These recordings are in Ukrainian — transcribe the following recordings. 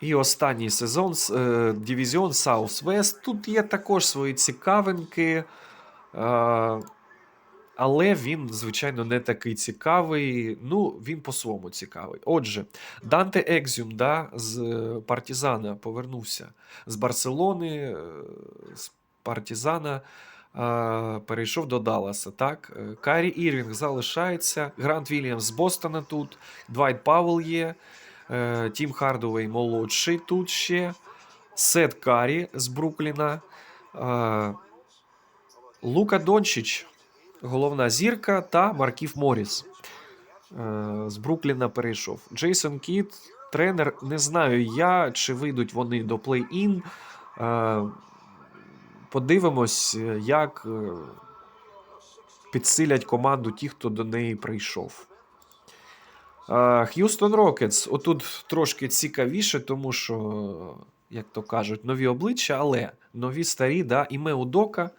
І останній сезон е, Дивізіон South West. Тут є також свої цікавинки. Е, але він, звичайно, не такий цікавий. Ну, він по-своєму цікавий. Отже, Данте Екзюм да, з е, Партізана повернувся з Барселони, з Партізана. Перейшов до Далласа. Так? Карі Ірвінг залишається. Грант Вільямс з Бостона тут. Двайт Павел є. Е, Тім Хардовей молодший тут ще. Сет Карі з Брукліна. е, Лука Дончич головна зірка та Марків Моріс. Е, З Брукліна перейшов. Джейсон Кіт, тренер. Не знаю я, чи вийдуть вони до плей-ін. Подивимось, як підсилять команду ті, хто до неї прийшов. Х'юстон Рокетс. Отут трошки цікавіше, тому що, як то кажуть, нові обличчя, але нові старі, да, і Меудока.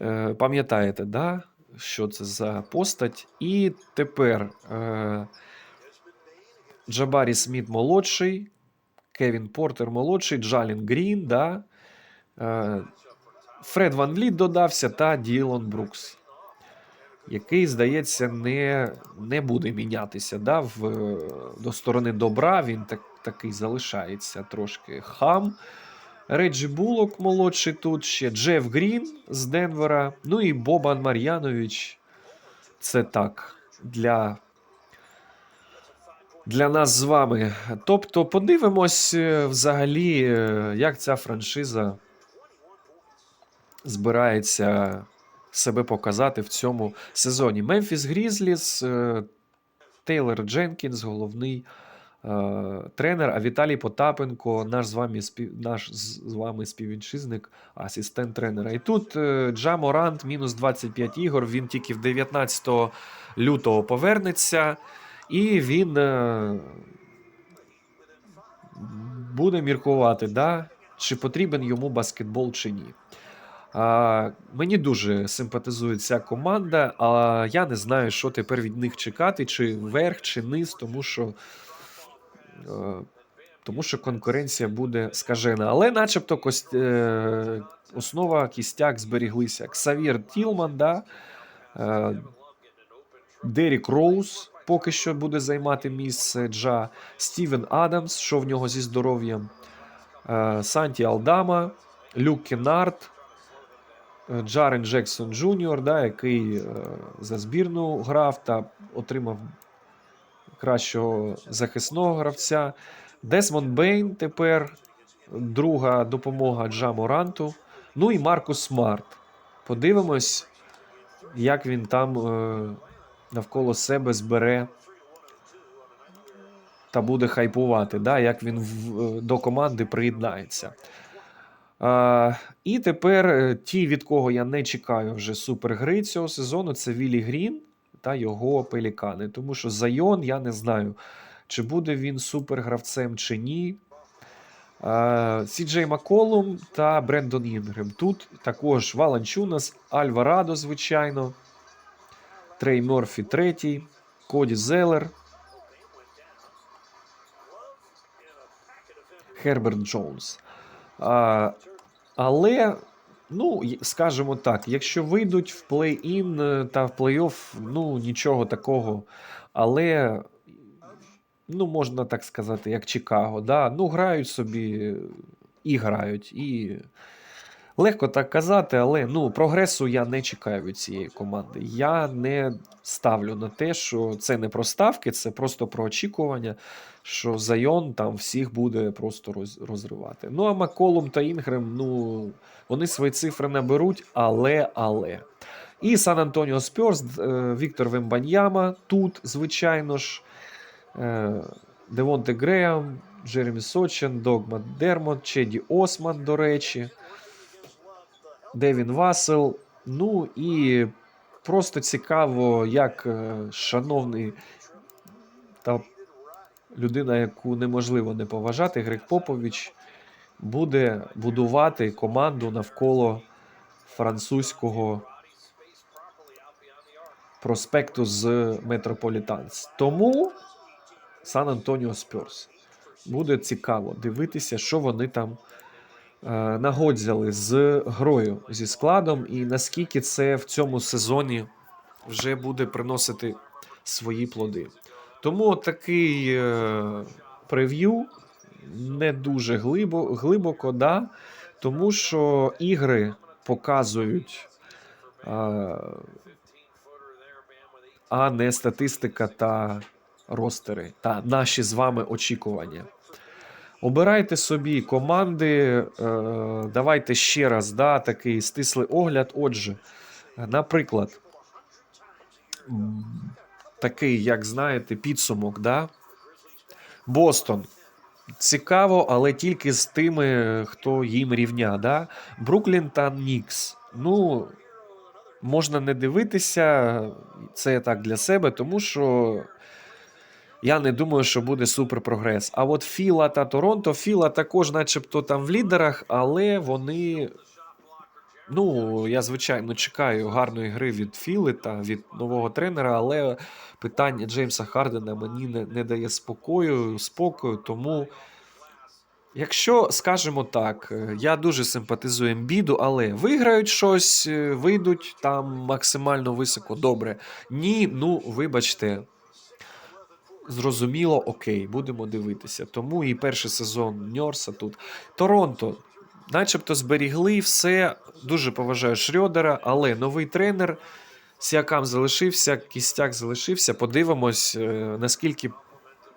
Е, Пам'ятаєте, да? що це за постать? І тепер е, Джабарі Сміт молодший, Кевін Портер молодший, Джалін Грін, да? е, Фред Ван Літ додався та Ділон Брукс, який, здається, не, не буде мінятися да? в, до сторони добра. Він так, такий залишається трошки хам. Реджі Булок молодший тут ще, Джеф Грін з Денвера, ну і Бобан Мар'янович. Це так для, для нас з вами. Тобто, подивимось е, взагалі, е, як ця франшиза збирається себе показати в цьому сезоні. Мемфіс Грізліс, е, Тейлор Дженкінс, головний е, тренер, а Віталій Потапенко, наш з вами спів, наш з вами співвітчизник, асистент тренера. І тут е, Джа Морант, мінус 25 ігор. Він тільки в 19 лютого повернеться, і він буде міркувати, да, чи потрібен йому баскетбол чи ні. А, мені дуже симпатизує ця команда, а я не знаю, що тепер від них чекати, чи верх, чи низ, тому що, е, тому що конкуренція буде скажена. Але, начебто, кость, е, основа кістяк зберіглися. Ксавір Тілман, да, е, Дерік Роуз поки що буде займати місце Джа, Стівен Адамс, що в нього зі здоров'ям, е, Санті Алдама, Люк Кеннард. Джарен Джексон Джуніор, да, який е, за збірну грав та отримав кращого захисного гравця. Десмонд Бейн тепер друга допомога Джа Моранту. Ну і Маркус Смарт. Подивимось, як він там е, навколо себе збере та буде хайпувати, да, як він е, до команди приєднається. А, і тепер е, ті, від кого я не чекаю вже супергри цього сезону, це Вілі Грін та його пелікани. Тому що Зайон я не знаю, чи буде він супергравцем чи ні. Сіджей Маколум та Брендон Інгрем. Тут також Валанчунас, Альварадо, звичайно, Трей Морфі третій, Коді Зелер. Херберт Джонс. А, але, ну, скажімо так, якщо вийдуть в плей-ін е, та в плей-офф, ну, нічого такого. Але, ну, можна так сказати, як Чикаго. Да? Ну, грають собі і грають. І легко так казати, але ну, прогресу я не чекаю від цієї команди. Я не ставлю на те, що це не про ставки, це просто про очікування що Зайон там всіх буде просто роз, розривати. Ну а Маколум та Інгрем, ну вони свої цифри наберуть, але але. І Сан Антоніо Спьорс, е, Віктор Вембаньяма тут, звичайно ж, е, Девонте Греам, Джеремі Сочен, Догма Дермот, Чеді Осман, до речі, Девін Васел. Ну і просто цікаво, як е, шановний та людина, яку неможливо не поважати, Грек Попович, буде будувати команду навколо французького проспекту з Метрополітанс. Тому Сан Антоніо Спьорс. буде цікаво дивитися, що вони там нагодзяли з грою, зі складом, і наскільки це в цьому сезоні вже буде приносити свої плоди. Тому такий е, прев'ю не дуже глибо, глибоко, да, тому що ігри показують. е, а не статистика та ростери та наші з вами очікування. Обирайте собі команди. е, Давайте ще раз да, такий стислий огляд. Отже, наприклад, такий, як знаєте, підсумок, да? Бостон. Цікаво, але тільки з тими, хто їм рівня. Да? Бруклін та Нікс. Ну, можна не дивитися, це так для себе, тому що я не думаю, що буде супер прогрес. А от Філа та Торонто, Філа також, начебто, там в лідерах, але вони. Ну, я звичайно чекаю гарної гри від Філи та від нового тренера, але питання Джеймса Хардена мені не, не дає спокою, спокою. Тому, якщо скажемо так, е, я дуже симпатизую Ембіду, але виграють щось, е, вийдуть там максимально високо. Добре. Ні, ну вибачте. Зрозуміло, окей, будемо дивитися. Тому і перший сезон Ньорса тут. Торонто, начебто зберігли все. Дуже поважаю Шрьодера, але новий тренер. Сіакам залишився, кістяк залишився. Подивимось, е, наскільки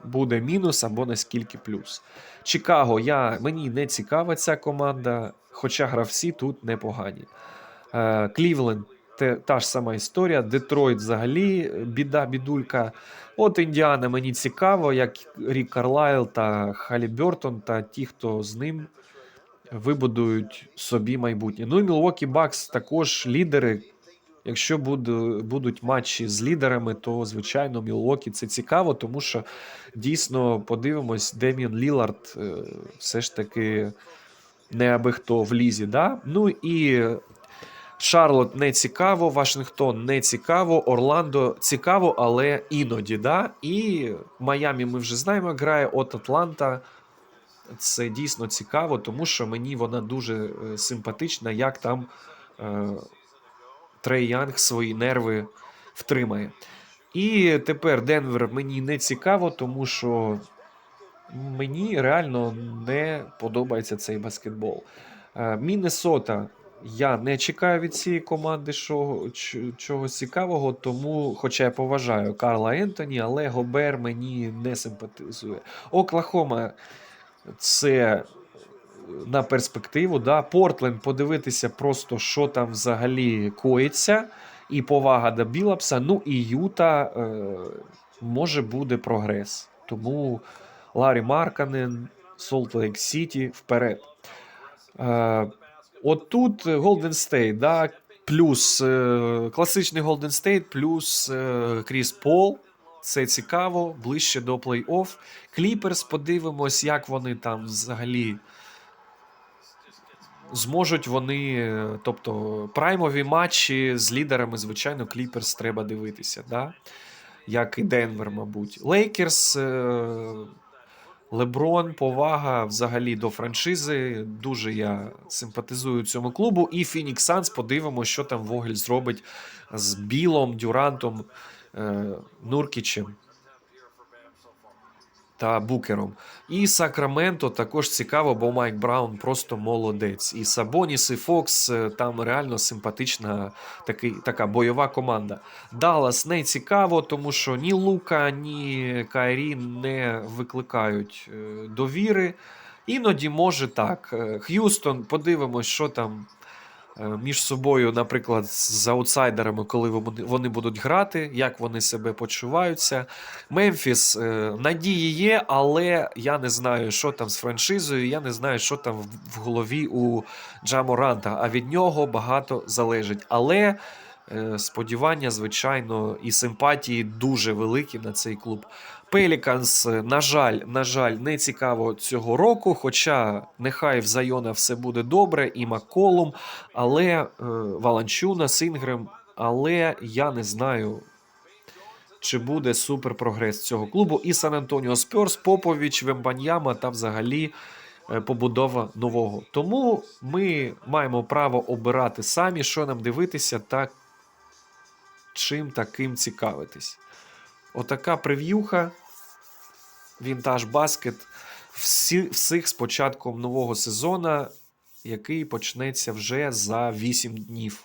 буде мінус або наскільки плюс. Чикаго, я, мені не цікава ця команда, хоча гравці тут непогані. Е, Клівленд те, та ж сама історія. Детройт взагалі е, біда, бідулька. От Індіана мені цікаво, як Рік Карлайл та Халі Бертон та ті, хто з ним вибудують собі майбутнє. Ну і Мілвокі Бакс також лідери. Якщо будуть матчі з лідерами, то звичайно Мілвокі це цікаво, тому що дійсно подивимось, Дем'ян Лілард е, все ж таки не аби хто в лізі. Да? Ну і Шарлот не цікаво, Вашингтон не цікаво, Орландо цікаво, але іноді, да. І Майамі ми вже знаємо, грає от Атланта. Це дійсно цікаво, тому що мені вона дуже е, симпатична, як там е, Трей Янг свої нерви втримає. І тепер Денвер мені не цікаво, тому що мені реально не подобається цей баскетбол. Е, Міннесота я не чекаю від цієї команди що, чогось цікавого, тому, хоча я поважаю Карла Ентоні, але Гобер мені не симпатизує. Оклахома це на перспективу. Да? Портленд подивитися просто, що там взагалі коїться, і повага до Білапса. Ну і Юта е, може буде прогрес. Тому Ларі Марканен, Солт Лейк Сіті вперед. Е, От тут Golden State, да, плюс е, класичний Golden State, плюс е, Кріс Пол. Це цікаво, ближче до плей-офф. Кліперс, подивимось, як вони там взагалі зможуть вони. е, Тобто, праймові матчі з лідерами, звичайно, Кліперс треба дивитися, да? як і Денвер, мабуть. Лейкерс. Е, Леброн, повага взагалі до франшизи. Дуже я симпатизую цьому клубу. І Фінікс Санс подивимося, що там Вогель зробить з Білом, Дюрантом, е, Нуркічем та Букером. І Сакраменто також цікаво, бо Майк Браун просто молодець. І Сабоніс, і Фокс е, там реально симпатична такий, така бойова команда. Даллас не цікаво, тому що ні Лука, ні Кайрі не викликають е, довіри. Іноді може так. Е, Х'юстон, подивимось, що там між собою, наприклад, з аутсайдерами, коли вони- будуть грати, як вони себе почуваються. Мемфіс е, надії є, але я не знаю, що там з франшизою. Я не знаю, що там в, в голові у Джаморанта. А від нього багато залежить. Але е, сподівання, звичайно, і симпатії дуже великі на цей клуб. Пеліканс, на жаль, на жаль, не цікаво цього року. Хоча нехай в Зайона все буде добре, і Макколум, але е, Валанчуна, Сінгрем, але я не знаю. чи буде супер прогрес цього клубу. І Сан Антоніо Спьорс, Попович, Вембаньяма та взагалі е, побудова нового. Тому ми маємо право обирати самі, що нам дивитися та чим таким цікавитись. Отака прев'юха. Вінтаж баскет. Всі, всіх з початком нового сезону, який почнеться вже за 8 днів.